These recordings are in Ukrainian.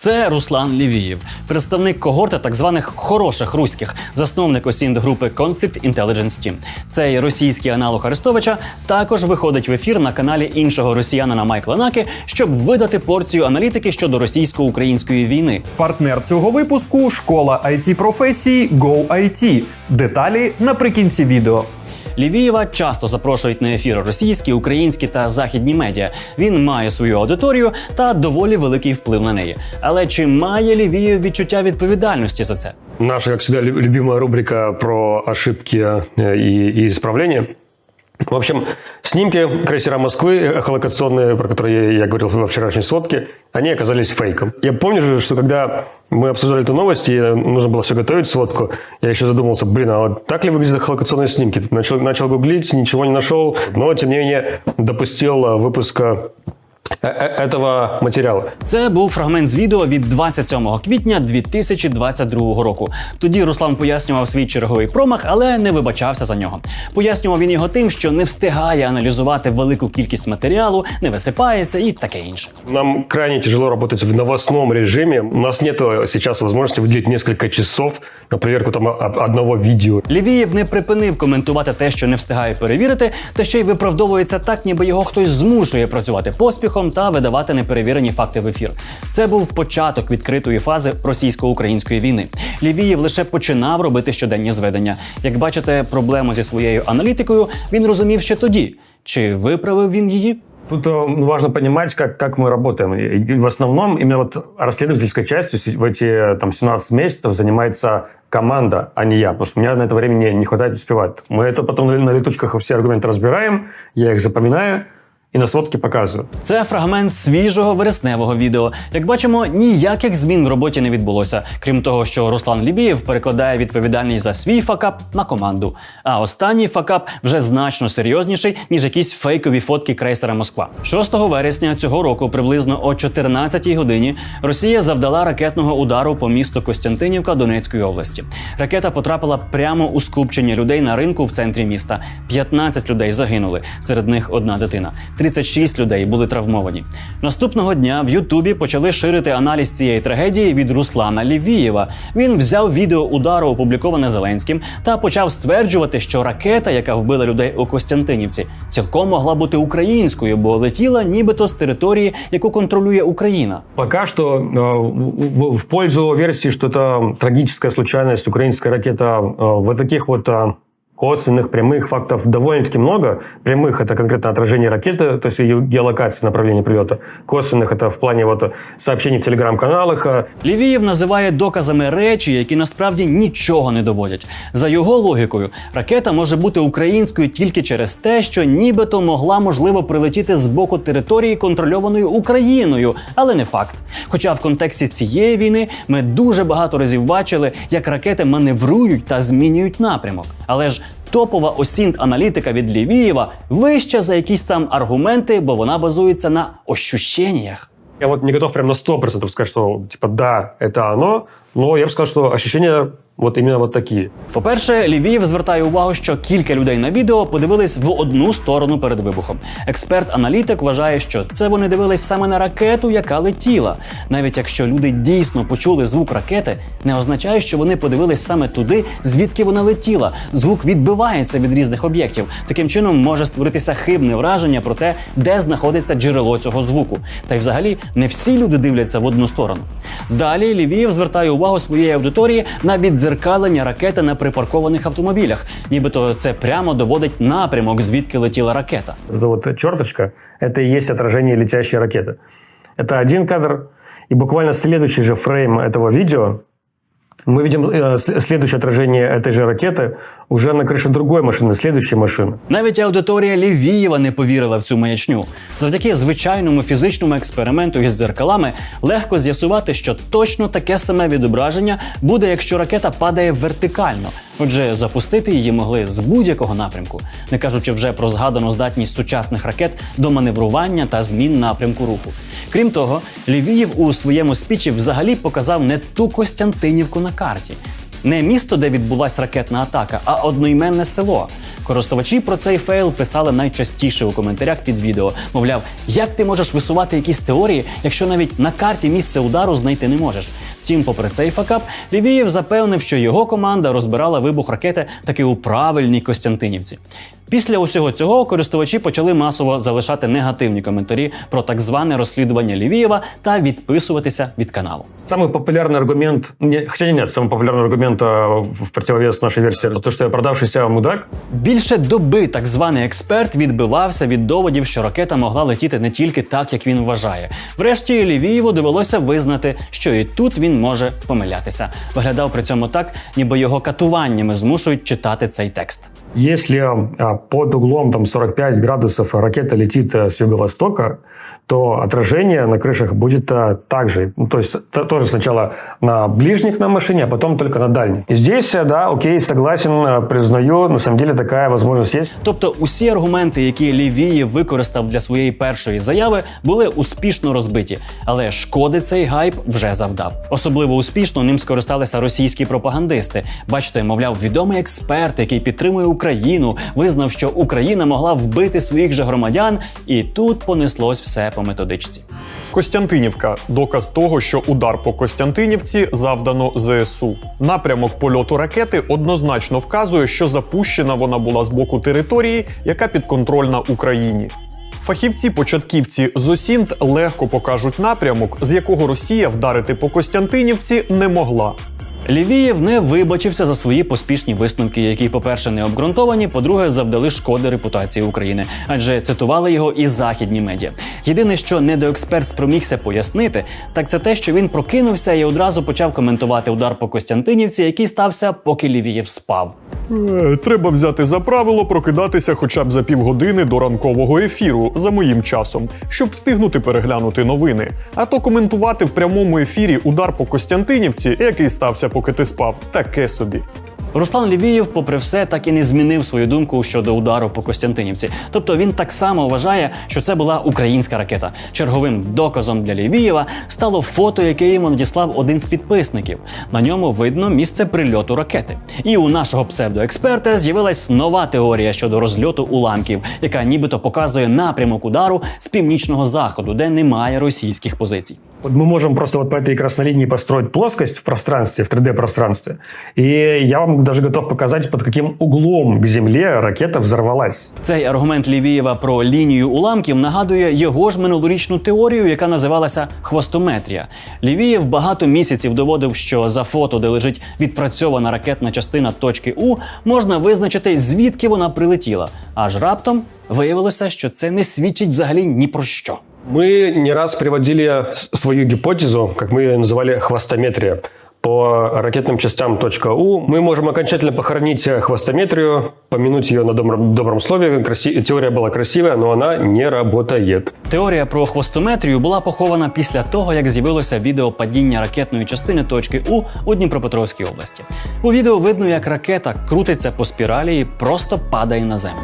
Це Руслан Лівієв, представник когорти так званих хороших руських, засновник осінт групи Conflict Intelligence Team. Цей російський аналог Арестовича також виходить в ефір на каналі іншого росіянина Майкла Наки, щоб видати порцію аналітики щодо російсько-української війни. Партнер цього випуску школа it професії GoIT. Деталі наприкінці відео. Лівієва часто запрошують на ефір російські, українські та західні медіа. Він має свою аудиторію та доволі великий вплив на неї. Але чи має Лівієв відчуття відповідальності за це? Наша, як всегда, любима рубрика про ошибки і, і и исправления. В общем, снимки крейсера Москвы, эхолокационные, про которые я, говорил во вчерашней сводке, они оказались фейком. Я помню же, что когда мы обсуждали эту новость, и нужно было все готовить, сводку, я еще задумался, блин, а вот так ли выглядят эхолокационные снимки? Начал, начал гуглить, ничего не нашел, но, тем не менее, допустил выпуска этого материала. Це був фрагмент з відео від 27 квітня 2022 року. Тоді Руслан пояснював свій черговий промах, але не вибачався за нього. Пояснював він його тим, що не встигає аналізувати велику кількість матеріалу, не висипається і таке інше. Нам крайне тяжело работать в новостном режиме. У нас нет сейчас возможности выделить несколько часов на проверку там одного видео. Лівієв не припинив коментувати те, що не встигає перевірити, та ще й виправдовується так, ніби його хтось змушує працювати поспіхом та видавати неперевірені факти в ефір. Це був початок відкритої фази російсько-української війни. Лівієв лише починав робити щоденні зведення. Як бачите, проблему зі своєю аналітикою він розумів ще тоді. Чи виправив він її? Тут э, важно понимать, как, как мы работаем. И в основном именно вот расследовательской частью с- в эти э, там, 17 месяцев занимается команда, а не я. Потому что у меня на это времени не хватает успевать. Мы это потом на, на летучках все аргументы разбираем, я их запоминаю на сводке показываю. Це фрагмент свіжого вересневого відео. Як бачимо, ніяких змін в роботі не відбулося, крім того, що Руслан Лібієв перекладає відповідальність за свій факап на команду. А останній факап вже значно серйозніший, ніж якісь фейкові фотки крейсера Москва. 6 вересня цього року, приблизно о 14 годині, Росія завдала ракетного удару по місту Костянтинівка Донецької області. Ракета потрапила прямо у скупчення людей на ринку в центрі міста. 15 людей загинули, серед них одна дитина. 36 людей були травмовані. Наступного дня в Ютубі почали ширити аналіз цієї трагедії від Руслана Лівієва. Він взяв відео удару, опубліковане Зеленським, та почав стверджувати, що ракета, яка вбила людей у Костянтинівці, цілком могла бути українською, бо летіла нібито з території, яку контролює Україна. Пока что э, в, в пользу версии, что это трагическая случайность, украинская ракета, э, вот таких вот э, косвенных, прямых фактов довольно-таки много. Прямых – это конкретно отражение ракеты, то есть ее геолокация направления прилета. Косвенных – это в плане вот сообщений в телеграм-каналах, э, Лівієв називає доказами речі, які насправді нічого не доводять. За його логікою, ракета може бути українською тільки через те, що нібито могла можливо прилетіти з боку території, контрольованої Україною, але не факт. Хоча в контексті цієї війни ми дуже багато разів бачили, як ракети маневрують та змінюють напрямок. Але ж топова осінт-аналітика від Лівієва вища за якісь там аргументи, бо вона базується на ощущеннях. Я вот не готов прям на 100% сказать, что типа да, это оно, но я бы сказал, что ощущения вот именно вот такие. По-перше, Лівієв звертає увагу, що кілька людей на відео подивились в одну сторону перед вибухом. Експерт-аналітик вважає, що це вони дивились саме на ракету, яка летіла. Навіть якщо люди дійсно почули звук ракети, не означає, що вони подивились саме туди, звідки вона летіла. Звук відбивається від різних об'єктів. Таким чином може створитися хибне враження про те, де знаходиться джерело цього звуку. Та й взагалі не всі люди дивляться в одну сторону. Далі Лівієв звертає увагу своєї аудиторії на віддзеркалення ракети на припаркованих автомобілях, нібито це прямо доводить напрямок, звідки летіла ракета. Вот эта вот черточка – это и есть отражение летящей ракеты. Это один кадр, и буквально следующий же фрейм этого видео мы видим э, с- следующее отражение этой же ракеты уже на крыше другой машины, следующей машины. Навіть аудиторія Лівієва не повірила в цю маячню. Завдяки звичайному фізичному експерименту із дзеркалами легко з'ясувати, що точно таке саме відображення буде, якщо ракета падає вертикально. Отже, запустити її могли з будь-якого напрямку, не кажучи вже про згадану здатність сучасних ракет до маневрування та змін напрямку руху. Крім того, Лівіїв у своєму спічі взагалі показав не ту Костянтинівку на карті. Не місто, де відбулася ракетна атака, а одноіменне село. Користувачі про цей фейл писали найчастіше у коментарях під відео. Мовляв, як ти можеш висувати якісь теорії, якщо навіть на карті місце удару знайти не можеш. Втім, попри цей факап, Лівієв запевнив, що його команда розбирала вибух ракети таки у правильній Костянтинівці. Після усього цього користувачі почали масово залишати негативні коментарі про так зване розслідування Лівієва та відписуватися від каналу. Самый популярный аргумент, не, хотя нет, самый популярный аргумент а, в в противовес нашей версии, это то, что я продавшийся мудак. Більше доби так званий експерт відбивався від доводів, що ракета могла летіти не тільки так, як він вважає. Врешті Лівієву довелося визнати, що і тут він може помилятися. Виглядав при цьому так, ніби його катуваннями змушують читати цей текст. Если под углом там 45 градусов ракета летит а, с юго-востока, то отражение на крышах будет а, также. Ну, то есть то- тоже сначала на ближних на машине, а потом только на дальних. И здесь, да, окей, согласен, признаю, на самом деле такая возможность есть. Тобто усі аргументи, які Лівієв використав для своєї першої заяви, були успішно розбиті, але шкоди цей гайп вже завдав. Особливо успішно ним скористалися російські пропагандисти. Бачите, мовляв, відомий експерт, який підтримує Україну, визнав, що Україна могла вбити своїх же громадян, і тут понеслось все по методичці. Костянтинівка доказ того, що удар по Костянтинівці завдано ЗСУ. Напрямок польоту ракети однозначно вказує, що запущена вона була з боку території, яка підконтрольна Україні. Фахівці-початківці з легко покажуть напрямок, з якого Росія вдарити по Костянтинівці не могла. Лівієв не вибачився за свої поспішні висновки, які, по-перше, не обґрунтовані, по-друге, завдали шкоди репутації України, адже цитували його і західні медіа. Єдине, що недоексперт спромігся пояснити, так це те, що він прокинувся і одразу почав коментувати удар по Костянтинівці, який стався, поки Лівієв спав. Е, Треба взяти за правило прокидатися хоча б за півгодини до ранкового ефіру за моїм часом, щоб встигнути переглянути новини. А то коментувати в прямому ефірі удар по Костянтинівці, який стався, поки ти спав, таке собі. Руслан Лівієв, попри все, так і не змінив свою думку щодо удару по Костянтинівці. Тобто він так само вважає, що це була українська ракета. Черговим доказом для Лівієва стало фото, яке йому надіслав один з підписників. На ньому видно місце прильоту ракети. І у нашого псевдоексперта з'явилась нова теорія щодо розльоту уламків, яка нібито показує напрямок удару з північного заходу, де немає російських позицій. Вот мы можем просто вот по этой красной построить плоскость в пространстве, в 3D-пространстве. И я вам даже готов показать, под каким углом к Земле ракета взорвалась. Цей аргумент Лівієва про лінію уламків нагадує його ж минулорічну теорію, яка називалася хвостометрія. Лівієв багато місяців доводив, що за фото, де лежить відпрацьована ракетна частина точки У, можна визначити, звідки вона прилетіла. Аж раптом виявилося, що це не свідчить взагалі ні про що. Мы не раз приводили с- свою гипотезу, как мы ее называли, хвостометрия. По ракетным частям .у мы можем окончательно похоронить хвостометрию, помянуть ее на добром, добром слове. Краси- Теория была красивая, но она не работает. Теорія про хвостометрію була похована після того, як з'явилося відео падіння ракетної частини точки У у Дніпропетровській області. У відео видно, як ракета крутиться по спіралі і просто падає на землю.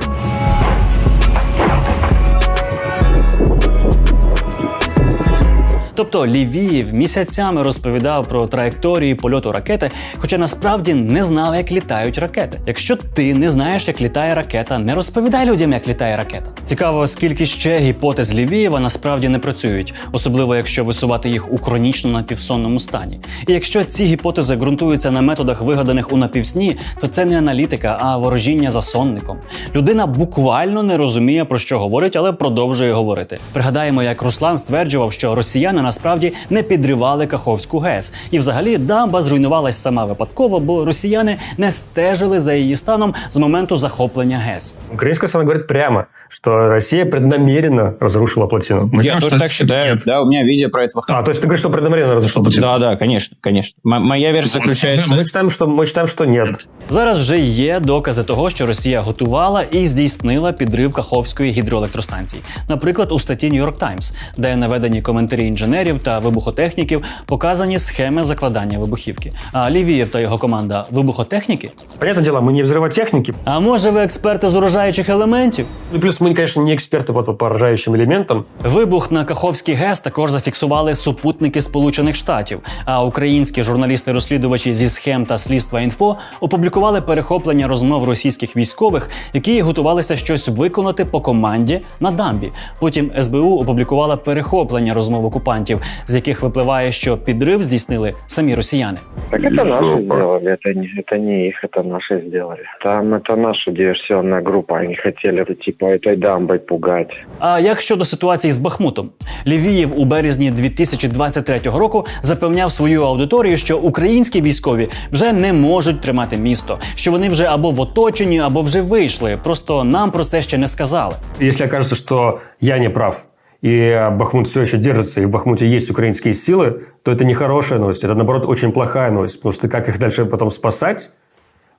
Тобто Лівіїв місяцями розповідав про траєкторії польоту ракети, хоча насправді не знав, як літають ракети. Якщо ти не знаєш, як літає ракета, не розповідай людям, як літає ракета. Цікаво, скільки ще гіпотез Лівієва насправді не працюють, особливо якщо висувати їх у хронічно напівсонному стані. І якщо ці гіпотези ґрунтуються на методах, вигаданих у напівсні, то це не аналітика, а ворожіння за сонником. Людина буквально не розуміє про що говорить, але продовжує говорити. Пригадаємо, як Руслан стверджував, що росіяни насправді не підривали Каховську ГЕС, і взагалі дамба зруйнувалась сама випадково, бо росіяни не стежили за її станом з моменту захоплення ГЕС. Украинская сторона говорит прямо, что Россия преднамеренно разрушила плотину. Я тоже так считаю. Да, у меня видео про это А, то есть ты говоришь, что преднамеренно разрушила плотину? Да, да, конечно, конечно. М- моя версия заключается... Мы считаем, что, мы считаем, что нет. Зараз вже є докази того, що Росія готувала і здійснила підрив Каховської гідроелектростанції. Наприклад, у статті New York Times, де наведені коментарі інженерів інженерів та вибухотехніків показані схеми закладання вибухівки. А Лівієв та його команда вибухотехніки? Понятное дело, мы не взрывотехники. А може ви експерти з урожаючих елементів? Ну, плюс мы, конечно, не эксперты по, по поражающим элементам. Вибух на Каховський ГЕС також зафіксували супутники Сполучених Штатів. А українські журналісти-розслідувачі зі схем та слідства інфо опублікували перехоплення розмов російських військових, які готувалися щось виконати по команді на дамбі. Потім СБУ опублікувала перехоплення розмов окупантів, з яких випливає, що підрив здійснили самі росіяни. Так это наши сделали, это не, это не их, это наши сделали. Там это наша диверсионная группа, они хотели типа этой дамбой пугать. А як щодо ситуації з Бахмутом? Лівієв у березні 2023 року запевняв свою аудиторію, що українські військові вже не можуть тримати місто, що вони вже або в оточенні, або вже вийшли. Просто нам про це ще не сказали. Если окажется, что я не прав, и Бахмут все еще держится, и в Бахмуте есть украинские силы, то это не хорошая новость, это, наоборот, очень плохая новость, потому что как их дальше потом спасать,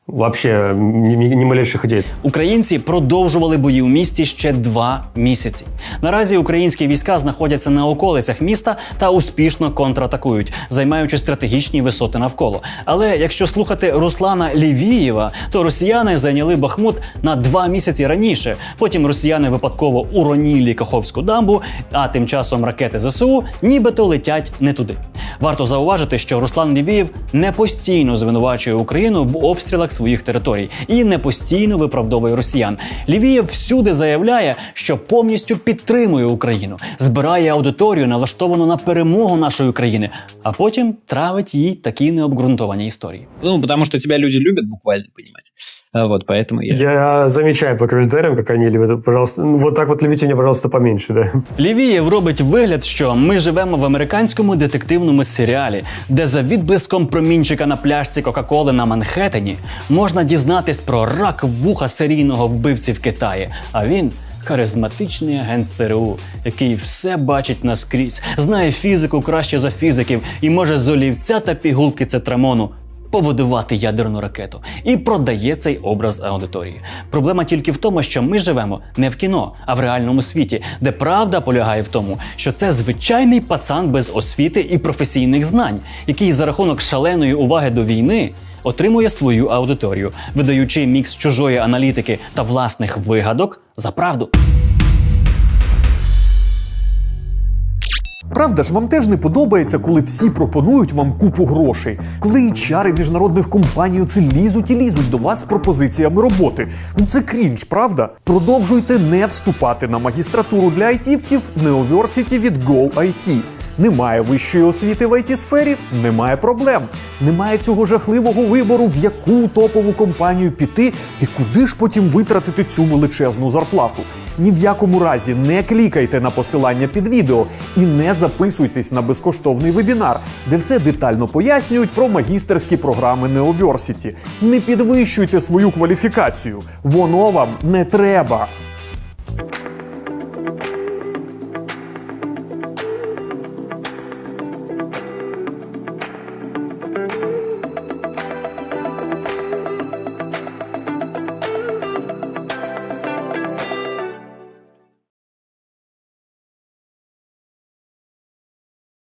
вообще ни- ни малейших идей. Українці продовжували бої у місті ще два місяці. Наразі українські війська знаходяться на околицях міста та успішно контратакують, займаючи стратегічні висоти навколо. Але якщо слухати Руслана Лівієва, то росіяни зайняли Бахмут на два місяці раніше. Потім росіяни випадково уронілі Каховську дамбу, а тим часом ракети ЗСУ нібито летять не туди. Варто зауважити, що Руслан Лівієв не постійно звинувачує Україну в обстрілах своїх територій і не постійно виправдовує росіян. Лівієв всюди заявляє, що повністю підтримує Україну, збирає аудиторію, налаштовану на перемогу нашої країни, а потім травить їй такі необґрунтовані історії. Ну, потому що тебе люди люблять буквально, понимаете. Вот, поэтому я... Я замечаю по комментариям, как они любят. Пожалуйста, ну, вот так вот любите меня, пожалуйста, поменьше, да. Лівієв робить вигляд, що ми живемо в американському детективному серіалі, де за відблиском промінчика на пляшці Кока-Коли на Манхеттені можна дізнатись про рак вуха серійного вбивці в Китаї. А він. Харизматичний агент ЦРУ, який все бачить наскрізь, знає фізику краще за фізиків і може з олівця та пігулки цитрамону побудувати ядерну ракету і продає цей образ аудиторії. Проблема тільки в тому, що ми живемо не в кіно, а в реальному світі, де правда полягає в тому, що це звичайний пацан без освіти і професійних знань, який за рахунок шаленої уваги до війни. Отримує свою аудиторію, видаючи мікс чужої аналітики та власних вигадок за правду. Правда ж, вам теж не подобається, коли всі пропонують вам купу грошей, коли чари міжнародних компаній оце лізуть і лізуть до вас з пропозиціями роботи. Ну це крінж, правда? Продовжуйте не вступати на магістратуру для айтівців Neoversity від GoIT. Немає вищої освіти в it сфері немає проблем. Немає цього жахливого вибору, в яку топову компанію піти і куди ж потім витратити цю величезну зарплату. Ні в якому разі не клікайте на посилання під відео і не записуйтесь на безкоштовний вебінар, де все детально пояснюють про магістерські програми Neoversity. Не підвищуйте свою кваліфікацію, воно вам не треба.